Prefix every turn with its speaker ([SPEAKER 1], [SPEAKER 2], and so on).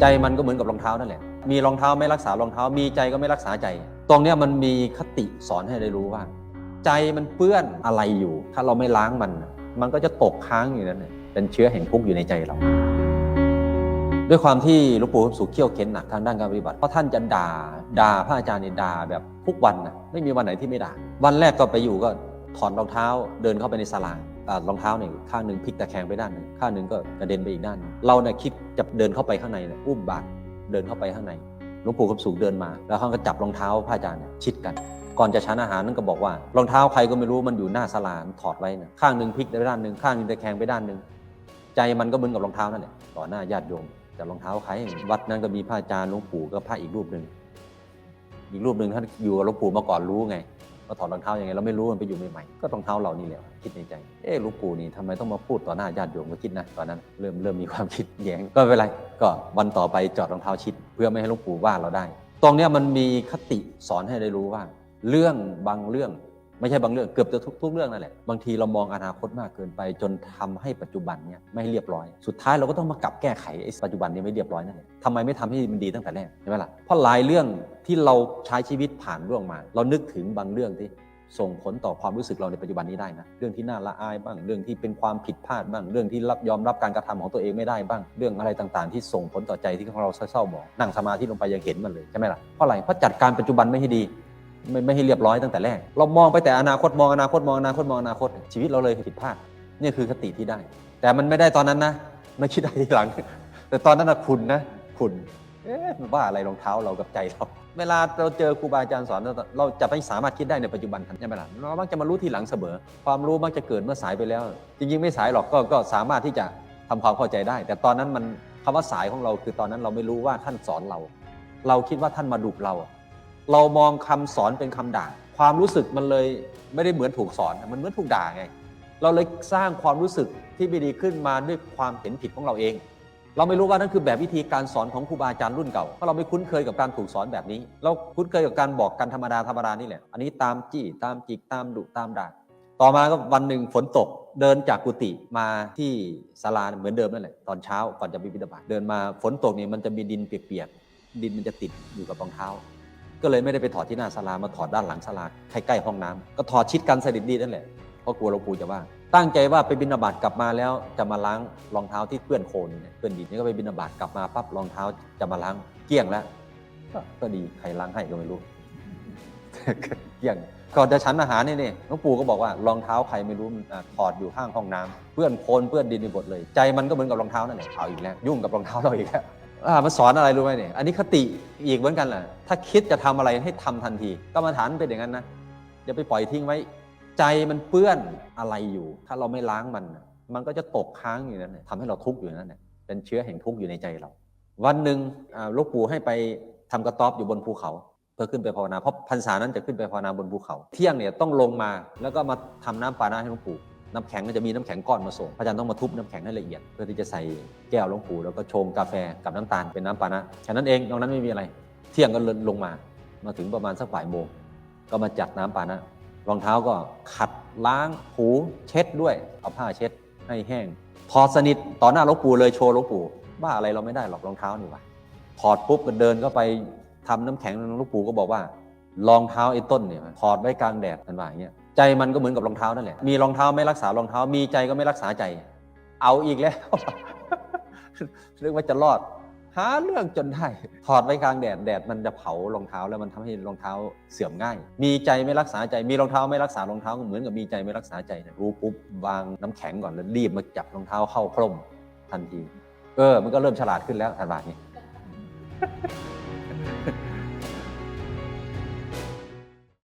[SPEAKER 1] ใจมันก็เหมือนกับรองเท้านั่นแหละมีรองเท้าไม่รักษารองเท้า มีใจก็ไม่รักษาใจ ตรงเนี้ยมันมีคติสอนให้ได้รู้ว่า ใจมันเปื้อนอะไรอยู่ ถ้าเราไม่ล้างมัน มันก็จะตกค้างอยู่นั่นเป็นเชื้อแห่งทุกข์อยู่ในใจเรา ด้วยความที่หลวงปู่สุขเขี่ยวเข็นหนักทางด้านการปฏิบัติเพราะท่านจะด่าด่าพระอาจารย์เนี่ยด่าแบบทุกวันนะไม่มีวันไหนที่ไม่ด่าวันแรกก็ไปอยู่ก็ถอดรองเท้าเดินเข้าไปในศาลา รองเท้าเนี่ยข้างหนึ่งพลิกตะแคงไปด้านหนึ่งข้างหนึ่งก็กระเด็นไปอีกด้านหนึ่งเราเนี่ยคิดจะเดินเข้าไปข้างในเนี่ยอุ้มบาตรเดินเข้าไปข้างในหลวงปู่คำสูงเดินมา แล้วเขาก็จับรองเท้าพระอาจารย์เนี่ยชิดกัน ก่อนจะฉันอาหารนั่นก็บอกว่ารองเท้าใครก็ไม่รู้มันอยู่หน้าศาลานถอดไว้นะข้างหนึ่งพลิกไปด้านหนึ่งข้างหนึ่งตะแคงไปด้านหนึ่งใจมันก็เหมือนกับรองเท้านั่นแหละต่อหน้าญาติโยมแต่รองเท้าใครวัดนั้นก็มีพระอาจารย์หลวงปู่ก็พระอีกรูปหนึ่งอีกรูปหนึ่งท่านอยู่กับหลวงปู่มาก่อนรู้ไง ว่าถอดรองเท้ายังไงเราไม่รู้มันไปอยู่ใหม่ๆก็รองเท้าเรานี่แหละคิดในใจ เอ๊ะลูกปู่นี่ทำไมต้องมาพูดต่อหน้าญาติโยมก็คิดนะตอนนั้นเริ่มเริ่มมีความคิดแย้งก็ไม่เป็นไรก็วันต่อไปจอดรองเท้าชิด เพื่อไม่ให้ลูกปู่ว่าเราได้ ตรงเนี้ยมันมีคติสอนให้ได้รู้ว่า เรื่องบางเรื่อง ไม่ใช่บางเรื่องเกือบจะทุกทุกเรื่องนั่นแหละบางทีเรามองอนาคตมากเกินไป จนทำให้ปัจจุบันเนี่ยไม่เรียบร้อย สุดท้ายเราก็ต้องมากลับแก้ไขไอ้ปัจจุบันนี้ไม่เรียบร้อยนั่นแหละทำไมไม่ทำให้มันดีตั้งแต่แรกใช่ไหมล่ะเพราะหลายเรื่องที่เราใช้ชีวิตผ่านเรื่องมา เรานึกถึงบางเรื่องที่ส่งผลต่อความรู้สึกเราในปัจจุบันนี้ได้นะ เรื่องที่น่าละอายบ้าง เรื่องที่เป็นความผิดพลาดบ้าง เรื่องที่รับยอมรับการกระทำของตัวเองไม่ได้บ้าง เรื่องอะไรต่างๆ ที่ส่งผลต่อใจที่ของเราเศร้าๆหมองนั่งสมาธิลงไปยังเห็นมันเลยใช่ไหมล่ะ เพราะอะไร เพราะจัดการปัจจุบันไม่ให้ดี ไม่ไม่ให้เรียบร้อยตั้งแต่แรก เรามองไปแต่อนาคตมองอนาคตมองอนาคตมองอนาคต ชีวิตเราเลยผิดพลาดนี่คือคติที่ได้ แต่มันไม่ได้ตอนนั้นนะไม่คิดได้ทีหลัง แต่ตอนนั้นนะคุณนะคุณเอ๊ะมันว่าอะไรรองเท้าเรากับใจเราเวลาเราเจอครูบาอาจารย์สอนเราเราจะไม่สามารถคิดได้ในปัจจุบันทันใช่ไหมล่ะเรามักจะมารู้ทีหลังเสมอ ความรู้มักจะเกิดเมื่อสายไปแล้ว จริงๆ ไม่สายหรอกก็ก็สามารถที่จะทำความเข้าใจได้ แต่ตอนนั้นมันคำว่าสายของเราคือตอนนั้นเราไม่รู้ว่าท่านสอนเรา เราคิดว่าท่านมาดุเรา เรามองคำสอนเป็นคำด่า ความรู้สึกมันเลยไม่ได้เหมือนถูกสอน มันเหมือนถูกด่าไง เราเลยสร้างความรู้สึกที่ไม่ดีขึ้นมาด้วยความเห็นผิดของเราเอง เราไม่รู้ว่านั่นคือแบบวิธีการสอนของครูบาอาจารย์รุ่นเก่า เพราะเราไม่คุ้นเคยกับการถูกสอนแบบนี้ เราคุ้นเคยกับการบอกกันธรรมดาธรรมดานี่แหละ อันนี้ตามจี้ตามจิกตามดุตามด่า ต่อมาก็วันหนึ่งฝนตกเดินจากกุฏิมาที่ศาลาเหมือนเดิมนั่นแหละตอนเช้าก่อนจะไปบิณฑบาตเดินมาฝนตกเนี่ยมันจะมีดินเปียกๆดินมันจะติดอยู่กับรองเท้า ก็เลยไม่ได้ไปถอดที่หน้าศาลามาถอดด้านหลังศาลาใกล้ๆห้องน้ำก็ถอดชิดกันสนิทดีนั่นแหละเพราะกลัวหลวงปู่จะว่า ตั้งใจว่าไปบิณฑบาตกลับมาแล้วจะมาล้างรองเท้าที่เปื้อนโคลนเปื้อนดินนี่ก็ไปบิณฑบาตกลับมาปั๊บรองเท้าจะมาล้างเกลี้ยงแล้วก็ดีใครล้างให้ก็ไม่รู้เกลี้ยงก่อนจะฉันอาหารนี่นี่หลวงปู่ก็บอกว่ารองเท้าใครไม่รู้มันถอดอยู่ข้างห้องน้ำเปื้อนโคลนเปื้อนดินไปหมดเลย ใจมันก็เหมือนกับรองเท้านั่นแหละเอาอีกแล้วยุ่งกับรองเท้าเราอีกแล้ว อ่ามันสอนอะไรรู้ไหมเนี่ย อันนี้คติอีกเหมือนกันแหละถ้าคิดจะทำอะไรให้ทำทันทีกรรมฐานเป็นอย่างนั้นนะอย่าไปปล่อยทิ้งไว้ ใจมันเปื้อนอะไรอยู่ ถ้าเราไม่ล้างมัน มันก็จะตกค้างอยู่นั่นแหละทำให้เราทุกข์อยู่นั่นแหละเป็นเชื้อแห่งทุกข์อยู่ในใจเรา วันหนึ่งลูกปู่ให้ไปทำกระต๊อบอยู่บนภูเขา เพื่อขึ้นไปภาวนาเพราะพรรษานั้นจะขึ้นไปภาวนาบนภูเขา เที่ยงเนี่ยต้องลงมาแล้วก็มาทำน้ำปานะให้ลวงปู่ น้ำแข็งก็จะมีน้ำแข็งก้อนมาส่งพระอาจารย์ต้องมาทุบน้ำแข็งให้ละเอียด เพื่อที่จะใส่แก้วลงปู่แล้วก็ชงกาแฟกับน้ำตาลเป็นน้ำปานะแค่นั้นเองนอกนั้นไม่มีอะไร เที่ยงก็ลงมา มาถึงประมาณสักบ่ายโมงก็มาจัดน้ำปานะ รองเท้าก็ขัดล้างถูเช็ดด้วยเอาผ้าเช็ดให้แห้งถอดสนิทต่อหน้าหลวงปู่เลยโชว์หลวงปู่าอะไรเราไม่ได้หรอกรองเท้านี่ว่าถอดปุ๊บก็เดินก็ไปทำน้ำแข็งหลวงปู่ก็บอกว่ารองเท้าไอ้ต้นเนี่ยถอดไว้กลางแดดกันว่าอย่างเงี้ย ใจมันก็เหมือนกับรองเท้านั่นแหละมีรองเท้าไม่รักษารองเท้า มีใจก็ไม่รักษาใจ เอาอีกแล้วเรื่องว่าจะรอด หาเรื่องจนได้ถอดไว้กลางแดดแดดมันจะเผารองเท้าแล้วมันทำให้รองเท้าเสื่อมง่าย มีใจไม่รักษาใจ มีรองเท้าไม่รักษารองเท้าก็เหมือนกับมีใจไม่รักษาใจนี่ยรู้ปุ๊บวางน้ำแข็งก่อนแล้วรีบมาจับรองเท้าเข้าคร่มทันที เออ มันก็เริ่มฉลาดขึ้นแล้วทันบาทนี้